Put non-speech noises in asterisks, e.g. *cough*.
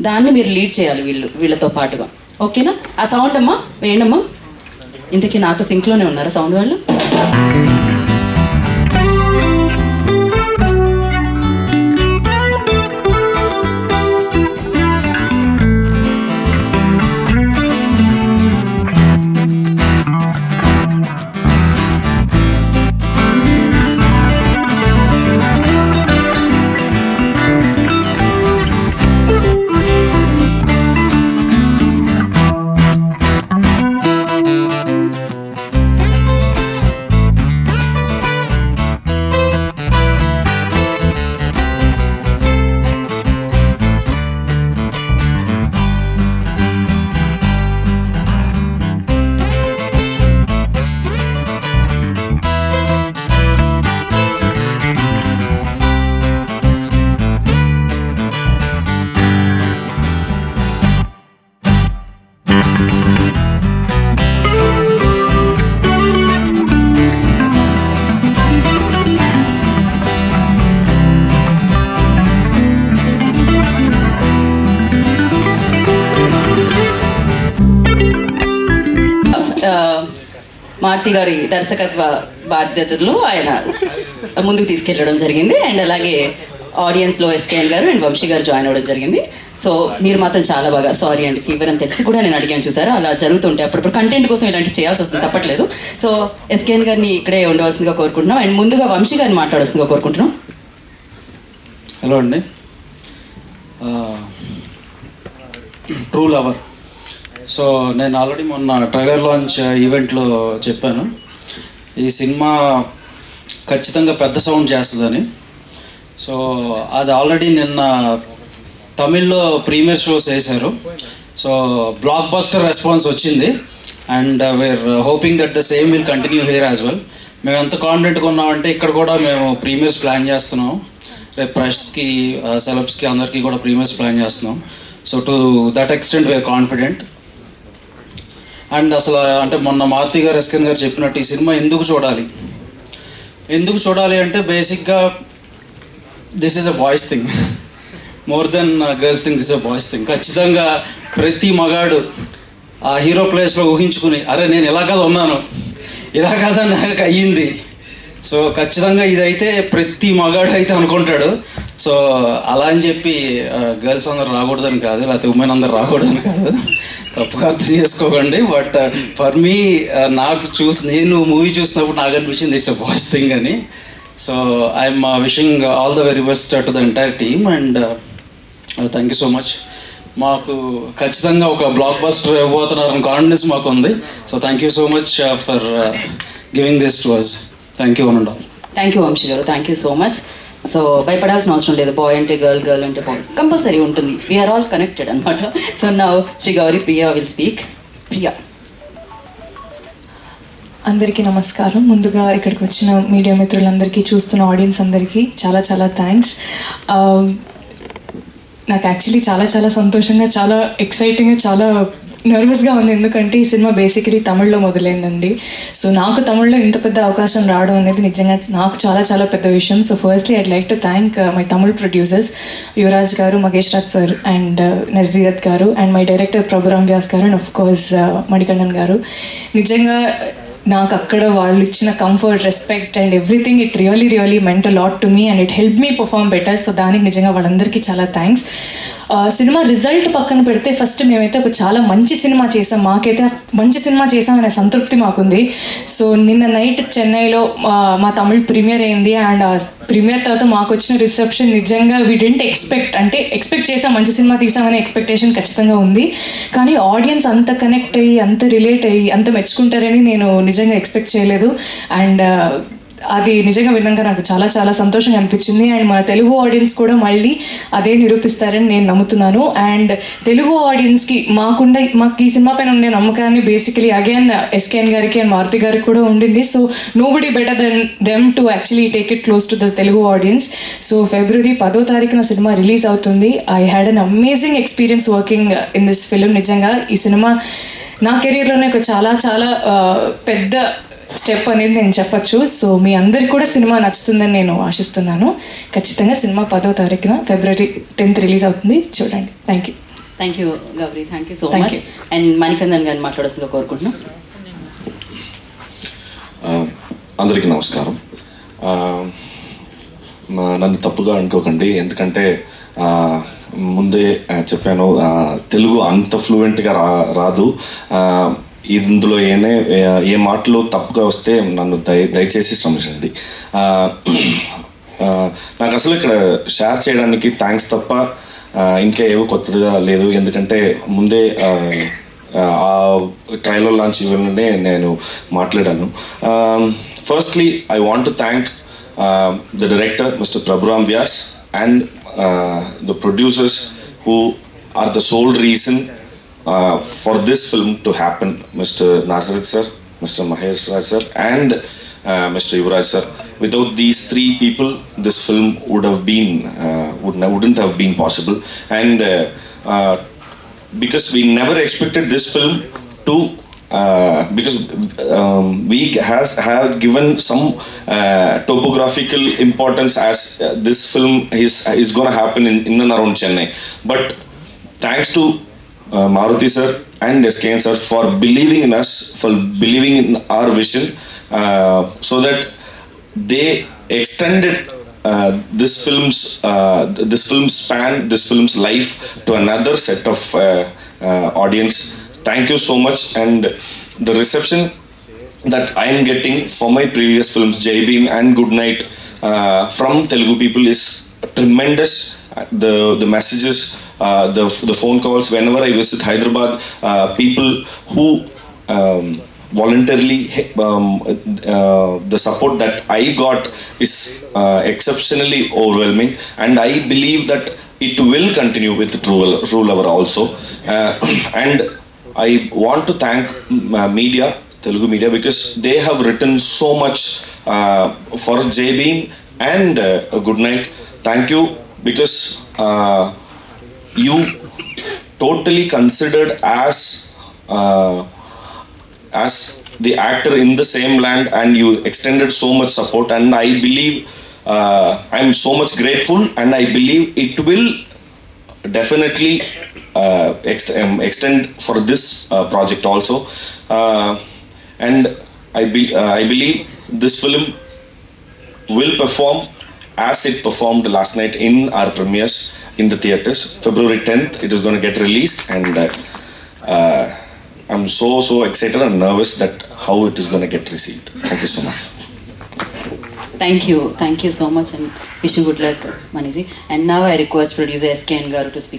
దాన్ని మీరు లీడ్ చేయాలి వీళ్ళు వీళ్ళతో పాటుగా. ఓకేనా? ఆ సౌండ్ అమ్మా వేయండమ్మా. ఇంతకీ నాతో సింక్లోనే ఉన్నారా సౌండ్ వాళ్ళు? మారుతి గారి దర్శకత్వ బాధ్యతల్లో ఆయన ముందుకు తీసుకెళ్ళడం జరిగింది. అండ్ అలాగే ఆడియన్స్లో ఎస్కేఎన్ గారు అండ్ వంశీ గారు జాయిన్ అవ్వడం జరిగింది. సో మీరు మాత్రం చాలా బాగా సారీ అండి ఫీవర్ అని తెలిసి కూడా నేను అడిగాను చూసారు? అలా జరుగుతుంటే అప్పుడప్పుడు కంటెంట్ కోసం ఇలాంటివి చేయాల్సి వస్తుంది తప్పట్లేదు. సో ఎస్కేఎన్ గారిని ఇక్కడే ఉండవలసిందిగా కోరుకుంటున్నాం. అండ్ ముందుగా వంశీ గారిని మాట్లాడాల్సిందిగా కోరుకుంటున్నాం. హలో అండి. ట్రూ లవర్ సో నేను ఆల్రెడీ మొన్న ట్రైలర్ లాంచ్ ఈవెంట్లో చెప్పాను. ఈ సినిమా ఖచ్చితంగా పెద్ద సౌండ్ చేస్తుందని. సో అది ఆల్రెడీ నిన్న తమిళ్ళో ప్రీమియర్ షోస్ వేశారు. సో బ్లాక్ బస్టర్ రెస్పాన్స్ వచ్చింది and we're hoping that the same will continue here as well మేము ఎంత కాన్ఫిడెంట్గా ఉన్నామంటే ఇక్కడ కూడా మేము ప్రీమియర్స్ ప్లాన్ చేస్తున్నాం. రేపు ప్రెస్కి సెలబ్స్కి uh, అందరికీ కూడా ప్రీమియర్స్ ప్లాన్ చేస్తున్నాం. So to that extent we're confident and అసలు అంటే మొన్న మారుతి గారు ఎస్కెన్ గారు చెప్పినట్టు ఈ సినిమా ఎందుకు చూడాలి? ఎందుకు చూడాలి అంటే బేసిక్గా this is a boys thing more than girls thing this a boys thing ఖచ్చితంగా ప్రతి మగాడు ఆ హీరో ప్లేస్లో ఊహించుకుని అరే నేను ఇలా కదా ఉన్నాను ఇలా కదా నాకు అయ్యింది. సో ఖచ్చితంగా ఇదైతే ప్రతి మగాడు అయితే అనుకుంటాడు. సో అలా అని చెప్పి గర్ల్స్ అందరు రాకూడదని కాదు లేకపోతే ఉమెన్ అందరు రాకూడదని కాదు. తప్పుగా అర్థం చేసుకోకండి. బట్ ఫర్ మీ నాకు చూసి నేను మూవీ చూసినప్పుడు నాకు అనిపించింది ఇట్స్ అ బాయ్స్ థింగ్ అని. So I'm wishing all the very best to the entire team and thank you so much. మాకు ఖచ్చితంగా ఒక బ్లాక్ బస్టర్ ఇవ్వబోతున్నారని కాన్ఫిడెన్స్ మాకు ఉంది. So thank you so much for giving this to us thank you and all. Thank you Vamshi గారు. Thank you so much so భయపడాల్సిన అవసరం లేదు. బాయ్ అంటే గర్ల్ గర్ల్ అంటే బాయ్ కంపల్సరీ ఉంటుంది. వీఆర్ ఆల్ కనెక్టెడ్ అనమాట సో నా Shri Gouri Priya will speak Priya అందరికీ నమస్కారం. ముందుగా ఇక్కడికి వచ్చిన మీడియా మిత్రులందరికీ చూస్తున్న ఆడియన్స్ అందరికీ చాలా చాలా థ్యాంక్స్ um, నాకు యాక్చువల్లీ చాలా చాలా సంతోషంగా చాలా ఎక్సైటింగ్గా చాలా నర్వస్గా ఉంది. ఎందుకంటే ఈ సినిమా బేసికలీ తమిళ్ళో మొదలైందండి. సో నాకు తమిళ్ళో ఇంత పెద్ద అవకాశం రావడం అనేది నిజంగా నాకు చాలా చాలా పెద్ద విషయం. So firstly I'd like to thank my Tamil producers Yuvaraj గారు Magesh Raj sir and uh, Nazeerath గారు and my director Prabhuram Vyas గారు అండ్ ఆఫ్ కోర్స్ మణికండన్ గారు. నిజంగా నాకు అక్కడ వాళ్ళు ఇచ్చిన comfort respect and everything it really really meant lot to me and it help me perform better so దానికి నిజంగా వాళ్ళందరికీ చాలా థ్యాంక్స్ సినిమా రిజల్ట్ పక్కన పెడితే ఫస్ట్ మేమైతే ఒక చాలా మంచి సినిమా చేసాం. మాకైతే మంచి సినిమా చేసాం అనే సంతృప్తి మాకుంది. సో నిన్న నైట్ చెన్నైలో మా తమిళ్ ప్రీమియర్ అయింది అండ్ ప్రీమియర్ తర్వాత మాకు వచ్చిన రిసెప్షన్ నిజంగా వీ డెంట్ ఎక్స్పెక్ట్ అంటే ఎక్స్పెక్ట్ చేసాం మంచి సినిమా తీసామనే ఎక్స్పెక్టేషన్ ఖచ్చితంగా ఉంది. కానీ ఆడియన్స్ అంత కనెక్ట్ అయ్యి అంత రిలేట్ అయ్యి అంత మెచ్చుకుంటారని నేను నిజంగా ఎక్స్పెక్ట్ చేయలేదు. అండ్ అది నిజంగా విన్నాక నాకు చాలా చాలా సంతోషంగా అనిపించింది. అండ్ మన తెలుగు ఆడియన్స్ కూడా మళ్ళీ అదే నిరూపిస్తారని నేను నమ్ముతున్నాను. అండ్ తెలుగు ఆడియన్స్కి మాకుండా మాకు ఈ సినిమా పైన ఉండే నమ్మకాన్ని బేసికలీ అగైన్ ఎస్కేఎన్ గారికి అండ్ మారుతి గారికి కూడా ఉండింది. So nobody better than them to actually take it close to the Telugu audience. So ఫిబ్రవరి పదో తారీఖున సినిమా రిలీజ్ అవుతుంది. I had an amazing experience working in this film నిజంగా ఈ సినిమా నా కెరీర్లోనే ఒక చాలా చాలా పెద్ద స్టెప్ అనేది నేను చెప్పొచ్చు. సో మీ అందరికి కూడా సినిమా నచ్చుతుందని నేను ఆశిస్తున్నాను. ఖచ్చితంగా సినిమా పదో తారీఖున ఫిబ్రవరి టెన్త్ రిలీజ్ అవుతుంది. చూడండి. Thank you. Thank you Gauri. Thank you so Thank much. And Manikandan గారిని మాట్లాడాల్సిందిగా కోరుకుంటున్నాం. ఆ, అందరికీ నమస్కారం. నన్ను తప్పుగా అనుకోకండి. ఎందుకంటే ఆ, ముందే చెప్పాను తెలుగు అంత ఫ్లూయెంట్గా రా రాదు. ఆ, ఇందులో ఏనే ఏ మాటలు తప్పుగా వస్తే నన్ను దయ దయచేసి శ్రమించండి. నాకు అసలు ఇక్కడ షేర్ చేయడానికి థ్యాంక్స్ తప్ప ఇంకా ఏవో కొత్తగా లేదు. ఎందుకంటే ముందే ఆ, ట్రైలర్ లాంచ్ ఇవ్వాలనే నేను మాట్లాడాను. Firstly I want to thank the director mister Prabhuram Vyas and the producers who are the sole reason Uh, for this film to happen, Mr. Nazareth sir, Mr. Mahesh Raj sir, and uh, Mr. Yuvraj sir, without these three people, this film would have been uh, would wouldn't have been possible. And uh, uh, because we never expected this film to. because um, we has have given some topographical importance as this film is is going to happen in, in and around Chennai, but thanks to uh, Maruti sir and SKN sir for believing in us, for believing in our vision, uh, so that they extended uh, this film's uh, this film's span, this film's life to another set of uh, uh, audience. Thank you so much, and the reception that I am getting for my previous films, Jai Beam and Good Night, from Telugu people is tremendous. The the messages, the the phone calls. Whenever I visit Hyderabad, uh, people who um, voluntarily um, uh, the support that I got is uh, exceptionally overwhelming, and I believe that it will continue with True Lover also. Uh, *clears throat* and I want to thank uh, media, Telugu media, because they have written so much uh, for J Beam and uh, Good Night. Thank you because uh, you totally considered as uh, as the actor in the same land and you extended so much support and i believe uh, i'm so much grateful and i believe it will definitely uh, ext- um, extend for this uh, project also. Uh, and I, be- uh, I believe this film will perform as it performed last night in our premieres in the theaters. February 10th, it is going to get released, and uh, uh, I'm so so excited and nervous that how it is going to get received. Thank you so much. Thank you, thank you so much, and wish you good luck, Maniji. And now I request producer S.K. Garu to speak.